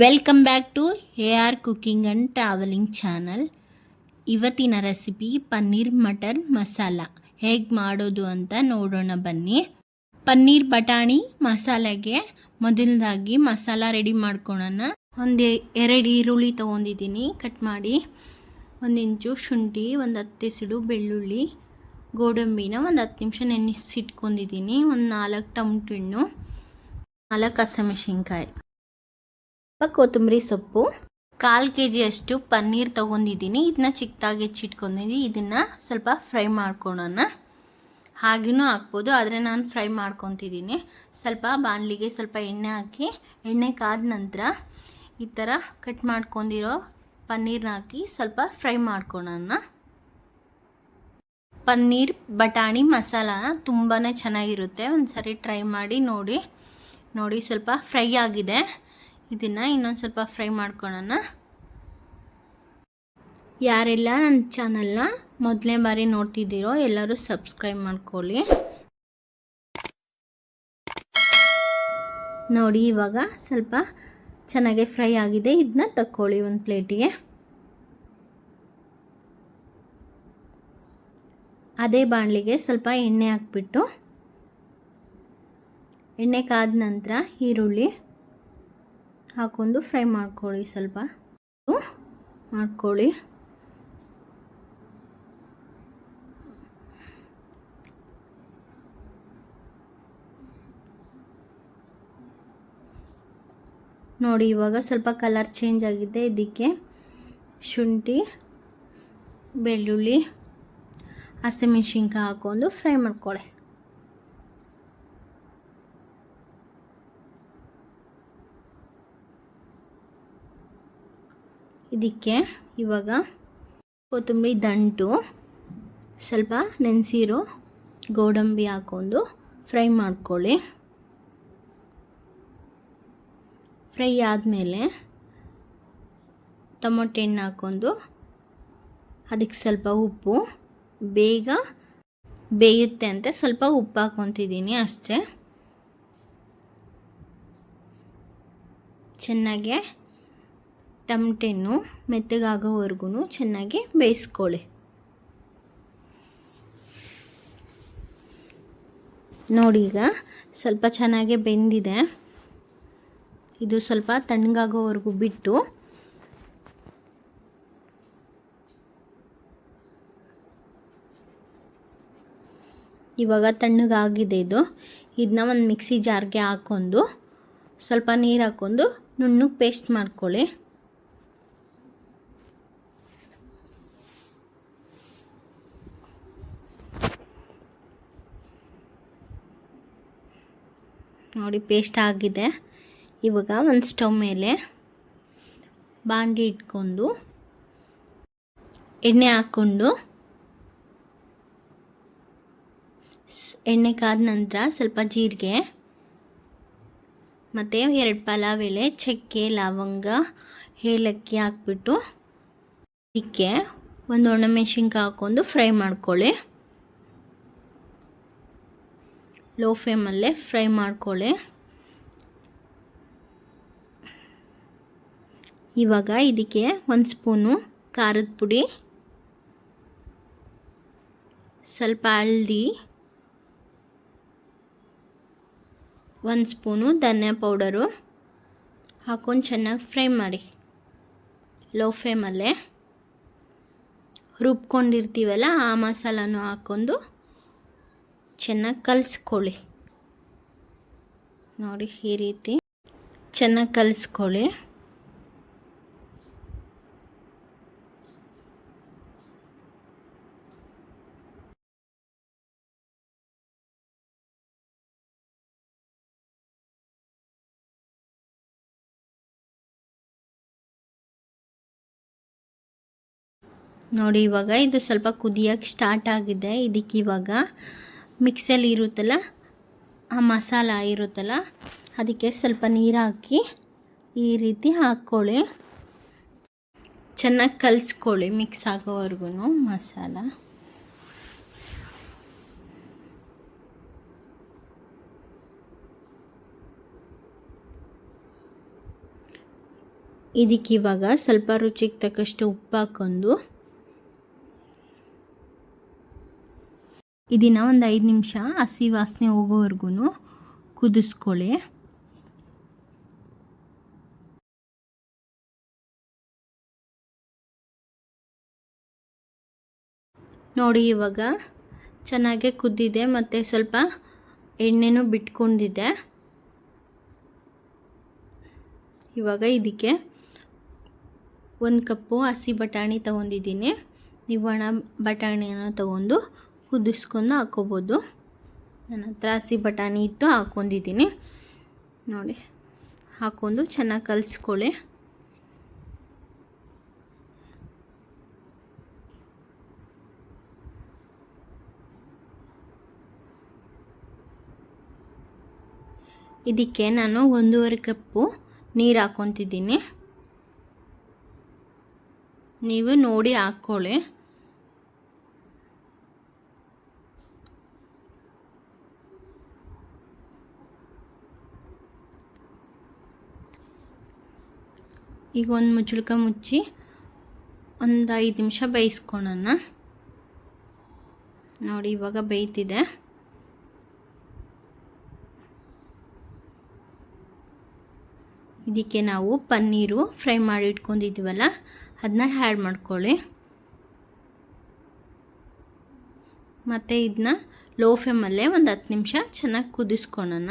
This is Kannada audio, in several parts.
Welcome back to A R cooking and travelling channel ಇವತ್ತಿನ ರೆಸಿಪಿ ಪನ್ನೀರ್ ಮಟರ್ ಮಸಾಲ. ಹೇಗೆ ಮಾಡೋದು ಅಂತ ನೋಡೋಣ ಬನ್ನಿ. ಪನ್ನೀರ್ ಬಟಾಣಿ ಮಸಾಲೆಗೆ ಮೊದಲದಾಗಿ ಮಸಾಲ ರೆಡಿ ಮಾಡ್ಕೊಳೋಣ. ಒಂದು ಎರಡು ಈರುಳ್ಳಿ ತೊಗೊಂಡಿದ್ದೀನಿ ಕಟ್ ಮಾಡಿ. ಒಂದು ಇಂಚು ಶುಂಠಿ, ಒಂದು ಹತ್ತು ಸಿಡು ಬೆಳ್ಳುಳ್ಳಿ, ಗೋಡಂಬಿನ ಒಂದು ಹತ್ತು ನಿಮಿಷ ನೆನೆಸಿಟ್ಕೊಂಡಿದ್ದೀನಿ. ಒಂದು ನಾಲ್ಕು ಟೊಮ್ಟೊ ಹಣ್ಣು ನಾಲ್ಕು ಹಸಿಮೆಣಸಿನ್ಕಾಯಿ. ಕೊತ್ತಂಬರಿ ಸೊಪ್ಪು, ಕಾಲು ಕೆ ಜಿಯಷ್ಟು ಪನ್ನೀರ್ ತೊಗೊಂಡಿದ್ದೀನಿ. ಇದನ್ನ ಚಿಕ್ಕದಾಗಿ ಹೆಚ್ಚಿಟ್ಕೊಂಡಿದ್ದೀನಿ. ಇದನ್ನು ಸ್ವಲ್ಪ ಫ್ರೈ ಮಾಡ್ಕೊಳೋಣ. ಹಾಗೆಯೂ ಹಾಕ್ಬೋದು, ಆದರೆ ನಾನು ಫ್ರೈ ಮಾಡ್ಕೊತಿದ್ದೀನಿ. ಸ್ವಲ್ಪ ಬಾಣಲಿಗೆ ಸ್ವಲ್ಪ ಎಣ್ಣೆ ಹಾಕಿ, ಎಣ್ಣೆ ಕಾದ ನಂತರ ಈ ಥರ ಕಟ್ ಮಾಡ್ಕೊಂಡಿರೋ ಪನ್ನೀರ್ನ ಹಾಕಿ ಸ್ವಲ್ಪ ಫ್ರೈ ಮಾಡ್ಕೊಳೋಣ. ಪನ್ನೀರ್, ಬಟಾಣಿ, ಮಸಾಲ ತುಂಬಾ ಚೆನ್ನಾಗಿರುತ್ತೆ. ಒಂದು ಸರಿ ಟ್ರೈ ಮಾಡಿ ನೋಡಿ. ನೋಡಿ ಸ್ವಲ್ಪ ಫ್ರೈ ಆಗಿದೆ. ಇದನ್ನು ಇನ್ನೊಂದು ಸ್ವಲ್ಪ ಫ್ರೈ ಮಾಡ್ಕೊಳ್ಳೋಣ ಯಾರೆಲ್ಲ ನನ್ನ ಚಾನಲ್ನ ಮೊದಲನೇ ಬಾರಿ ನೋಡ್ತಿದ್ದೀರೋ ಎಲ್ಲರೂ ಸಬ್ಸ್ಕ್ರೈಬ್ ಮಾಡ್ಕೊಳ್ಳಿ. ನೋಡಿ, ಇವಾಗ ಸ್ವಲ್ಪ ಚೆನ್ನಾಗಿ ಫ್ರೈ ಆಗಿದೆ. ಇದನ್ನ ತಕ್ಕೊಳ್ಳಿ ಒಂದು ಪ್ಲೇಟಿಗೆ. ಅದೇ ಬಾಣಲಿಗೆ ಸ್ವಲ್ಪ ಎಣ್ಣೆ ಹಾಕ್ಬಿಟ್ಟು. ಎಣ್ಣೆ ಕಾದ ನಂತರ ಈರುಳ್ಳಿ. ಹಾಕೊಂಡು ಫ್ರೈ ಮಾಡ್ಕೊಳ್ಳಿ ಸ್ವಲ್ಪ. ಮಾಡ್ಕೊಳ್ಳಿ. ನೋಡಿ, ಇವಾಗ ಸ್ವಲ್ಪ ಕಲರ್ ಚೇಂಜ್ ಆಗಿದೆ. ಇದಕ್ಕೆ ಶುಂಠಿ, ಬೆಳ್ಳುಳ್ಳಿ, ಹಸಿಮೆಣ್ಸಿನ್ಕಾಯಿ ಹಾಕೊಂಡು ಫ್ರೈ ಮಾಡ್ಕೊಳ್ಳಿ. ಇದಕ್ಕೆ ಇವಾಗ ಕೊತ್ತಂಬರಿ ದಂಟು, ಸ್ವಲ್ಪ ನೆನೆಸಿರೋ ಗೋಡಂಬಿ ಹಾಕ್ಕೊಂಡು ಫ್ರೈ ಮಾಡ್ಕೊಳ್ಳಿ. ಫ್ರೈ ಆದಮೇಲೆ ಟೊಮೊಟೊ ಹಣ್ಣು ಹಾಕ್ಕೊಂಡು ಅದಕ್ಕೆ ಸ್ವಲ್ಪ ಉಪ್ಪು, ಬೇಗ ಬೇಯುತ್ತೆ ಅಂತ ಸ್ವಲ್ಪ ಉಪ್ಪು ಹಾಕ್ಕೊತಿದ್ದೀನಿ ಅಷ್ಟೇ. ಚೆನ್ನಾಗೆ ಟಮಟೆಣ್ಣು ಮೆತ್ತಗಾಗೋವರೆಗೂ ಚೆನ್ನಾಗಿ ಬೇಯಿಸ್ಕೊಳ್ಳಿ. ನೋಡಿ ಈಗ ಸ್ವಲ್ಪ ಚೆನ್ನಾಗಿ ಬೆಂದಿದೆ. ಇದು ಸ್ವಲ್ಪ ತಣ್ಣಗಾಗೋವರೆಗೂ ಬಿಟ್ಟು ಇವಾಗ ತಣ್ಣಗಾಗಿದೆ ಇದು. ಇದನ್ನ ಒಂದು ಮಿಕ್ಸಿ ಜಾರ್ಗೆ ಹಾಕ್ಕೊಂಡು ಸ್ವಲ್ಪ ನೀರು ಹಾಕ್ಕೊಂಡು ನುಣ್ಣಗೆ ಪೇಸ್ಟ್ ಮಾಡ್ಕೊಳ್ಳಿ. ನೋಡಿ ಪೇಸ್ಟ್ ಆಗಿದೆ. ಇವಾಗ ಒಂದು ಸ್ಟವ್ ಮೇಲೆ ಬಾಂಡಿ ಇಟ್ಕೊಂಡು, ಎಣ್ಣೆ ಹಾಕ್ಕೊಂಡು, ಎಣ್ಣೆ ಕಾದ ನಂತರ ಸ್ವಲ್ಪ ಜೀರಿಗೆ, ಮತ್ತು ಎರಡು ಪಲಾವ್ ಎಲೆ, ಚಕ್ಕೆ, ಲವಂಗ, ಏಲಕ್ಕಿ ಹಾಕ್ಬಿಟ್ಟು ಇದಕ್ಕೆ ಒಂದು ಒಣಮೆಣ್ಸಿನ್ಕಾಯಿ ಹಾಕ್ಕೊಂಡು ಫ್ರೈ ಮಾಡ್ಕೊಳ್ಳಿ. ಲೋ ಫ್ಲೇಮಲ್ಲೇ ಫ್ರೈ ಮಾಡ್ಕೊಳ್ಳಿ. ಇವಾಗ ಇದಕ್ಕೆ ಒಂದು ಸ್ಪೂನು ಖಾರದ ಪುಡಿ, ಸ್ವಲ್ಪ ಹಳದಿ ಒಂದು ಸ್ಪೂನು ಧನಿಯಾ ಪೌಡರು ಹಾಕೊಂಡು ಚೆನ್ನಾಗಿ ಫ್ರೈ ಮಾಡಿ. ಲೋ ಫ್ಲೇಮಲ್ಲೇ ರುಬ್ಕೊಂಡಿರ್ತೀವಲ್ಲ ಆ ಮಸಾಲನೂ ಹಾಕ್ಕೊಂಡು ಚೆನ್ನಾಗಿ ಕಲಿಸ್ಕೊಳ್ಳಿ. ನೋಡಿ, ಈ ರೀತಿ ಚೆನ್ನಾಗಿ ಕಲಿಸ್ಕೊಳ್ಳಿ. ನೋಡಿ, ಇವಾಗ ಇದು ಸ್ವಲ್ಪ ಕುದಿಯೋಕ್ಕೆ ಸ್ಟಾರ್ಟ್ ಆಗಿದೆ. ಇದಕ್ಕೆ ಇವಾಗ ಮಿಕ್ಸಲ್ಲಿ ಇರುತ್ತಲ್ಲ, ಆ ಮಸಾಲ ಇರುತ್ತಲ್ಲ, ಅದಕ್ಕೆ ಸ್ವಲ್ಪ ನೀರು ಹಾಕಿ ಈ ರೀತಿ ಹಾಕ್ಕೊಳ್ಳಿ. ಚೆನ್ನಾಗಿ ಕಲಿಸ್ಕೊಳ್ಳಿ ಮಿಕ್ಸ್ ಆಗೋವರೆಗೂ ಮಸಾಲ. ಇದಕ್ಕೆ ಇವಾಗ ಸ್ವಲ್ಪ ರುಚಿಗೆ ತಕ್ಕಷ್ಟು ಉಪ್ಪು ಹಾಕೊಂಡು ಇದನ್ನು ಒಂದು ಐದು ನಿಮಿಷ ಹಸಿ ವಾಸನೆ ಹೋಗೋವರೆಗೂ ಕುದಿಸ್ಕೊಳ್ಳಿ ನೋಡಿ ಇವಾಗ ಚೆನ್ನಾಗೆ ಕುದ್ದಿದೆ ಮತ್ತು ಸ್ವಲ್ಪ ಎಣ್ಣೆನೂ ಬಿಟ್ಕೊಂಡಿದೆ. ಇವಾಗ ಇದಕ್ಕೆ ಒಂದು ಕಪ್ಪು ಹಸಿ ಬಟಾಣಿ ತೊಗೊಂಡಿದ್ದೀನಿ. ನೀವು ಒಣ ಬಟಾಣಿಯನ್ನು ತೊಗೊಂಡು ಕುದಿಸ್ಕೊಂಡು ಹಾಕೋಬೋದು ನನ್ನ ಹತ್ರ ಹಸಿ ಬಟಾಣಿ ಇತ್ತು, ಹಾಕ್ಕೊಂಡಿದ್ದೀನಿ. ನೋಡಿ, ಹಾಕ್ಕೊಂಡು ಚೆನ್ನಾಗಿ ಕಲಿಸ್ಕೊಳ್ಳಿ. ಇದಕ್ಕೆ ನಾನು ಒಂದೂವರೆ ಕಪ್ಪು ನೀರು ಹಾಕ್ಕೊತಿದ್ದೀನಿ. ನೀವು ನೋಡಿ ಹಾಕ್ಕೊಳ್ಳಿ. ಈಗ ಒಂದು ಮುಚ್ಚುಳ್ಕ ಮುಚ್ಚಿ ಒಂದು ಐದು ನಿಮಿಷ ಬೇಯಿಸ್ಕೊಳ್ಳೋಣ ನೋಡಿ, ಇವಾಗ ಬೇಯ್ತಿದೆ. ಇದಕ್ಕೆ ನಾವು ಪನ್ನೀರು ಫ್ರೈ ಮಾಡಿ ಇಟ್ಕೊಂಡಿದ್ದೀವಲ್ಲ ಅದನ್ನ ಆ್ಯಡ್ ಮಾಡ್ಕೊಳ್ಳಿ. ಮತ್ತು ಇದನ್ನ ಲೋ ಫ್ಲೇಮಲ್ಲೇ ಒಂದು ಹತ್ತು ನಿಮಿಷ ಚೆನ್ನಾಗಿ ಕುದಿಸ್ಕೊಳ್ಳೋಣ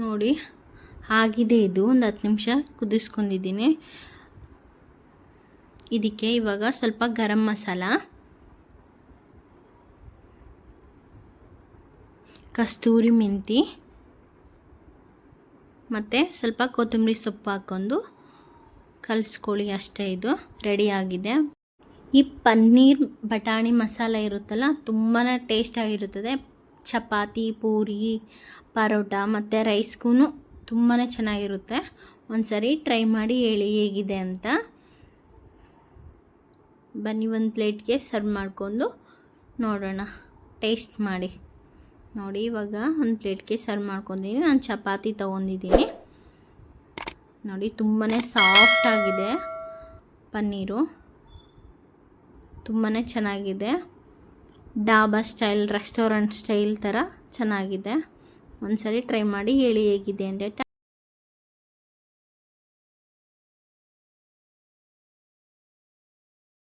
ನೋಡಿ. ಆಗಿದೆ ಇದು. ಒಂದು ಹತ್ತು ನಿಮಿಷ ಕುದಿಸ್ಕೊಂಡಿದ್ದೀನಿ. ಇದಕ್ಕೆ ಇವಾಗ ಸ್ವಲ್ಪ ಗರಂ ಮಸಾಲ. ಕಸ್ತೂರಿ ಮೆಂತಿ. ಮತ್ತು ಸ್ವಲ್ಪ ಕೊತ್ತಂಬರಿ ಸೊಪ್ಪು ಹಾಕ್ಕೊಂಡು ಕಲಿಸ್ಕೊಳ್ಳಿ ಅಷ್ಟೇ ಇದು. ರೆಡಿಯಾಗಿದೆ ಈ ಪನ್ನೀರ್ ಬಟಾಣಿ ಮಸಾಲ ಇರುತ್ತಲ್ಲ ತುಂಬಾ ಟೇಸ್ಟಾಗಿರುತ್ತದೆ. ಚಪಾತಿ, ಪೂರಿ, ಪರೋಟ ಮತ್ತು ರೈಸ್ಗೂ ತುಂಬಾ ಚೆನ್ನಾಗಿರುತ್ತೆ. ಒಂದು ಸರಿ ಟ್ರೈ ಮಾಡಿ ಹೇಳಿ ಹೇಗಿದೆ ಅಂತ. ಬನ್ನಿ ಒಂದು ಪ್ಲೇಟ್ಗೆ ಸರ್ವ್ ಮಾಡಿಕೊಂಡು ನೋಡೋಣ. ಟೇಸ್ಟ್ ಮಾಡಿ. ನೋಡಿ ಇವಾಗ ಒಂದು ಪ್ಲೇಟ್ಗೆ ಸರ್ವ್ ಮಾಡ್ಕೊಂಡಿದ್ದೀನಿ. ನಾನು ಚಪಾತಿ ತೊಗೊಂಡಿದ್ದೀನಿ. ನೋಡಿ ತುಂಬಾ ಸಾಫ್ಟಾಗಿದೆ ಪನ್ನೀರು. ತುಂಬಾ ಚೆನ್ನಾಗಿದೆ. ಡಾಬಾ ಸ್ಟೈಲ್ ರೆಸ್ಟೋರೆಂಟ್ ಸ್ಟೈಲ್ ಥರ ಚೆನ್ನಾಗಿದೆ. ಒಂದು ಸರಿ ಟ್ರೈ ಮಾಡಿ ಹೇಳಿ ಹೇಗಿದೆ ಅಂದರೆ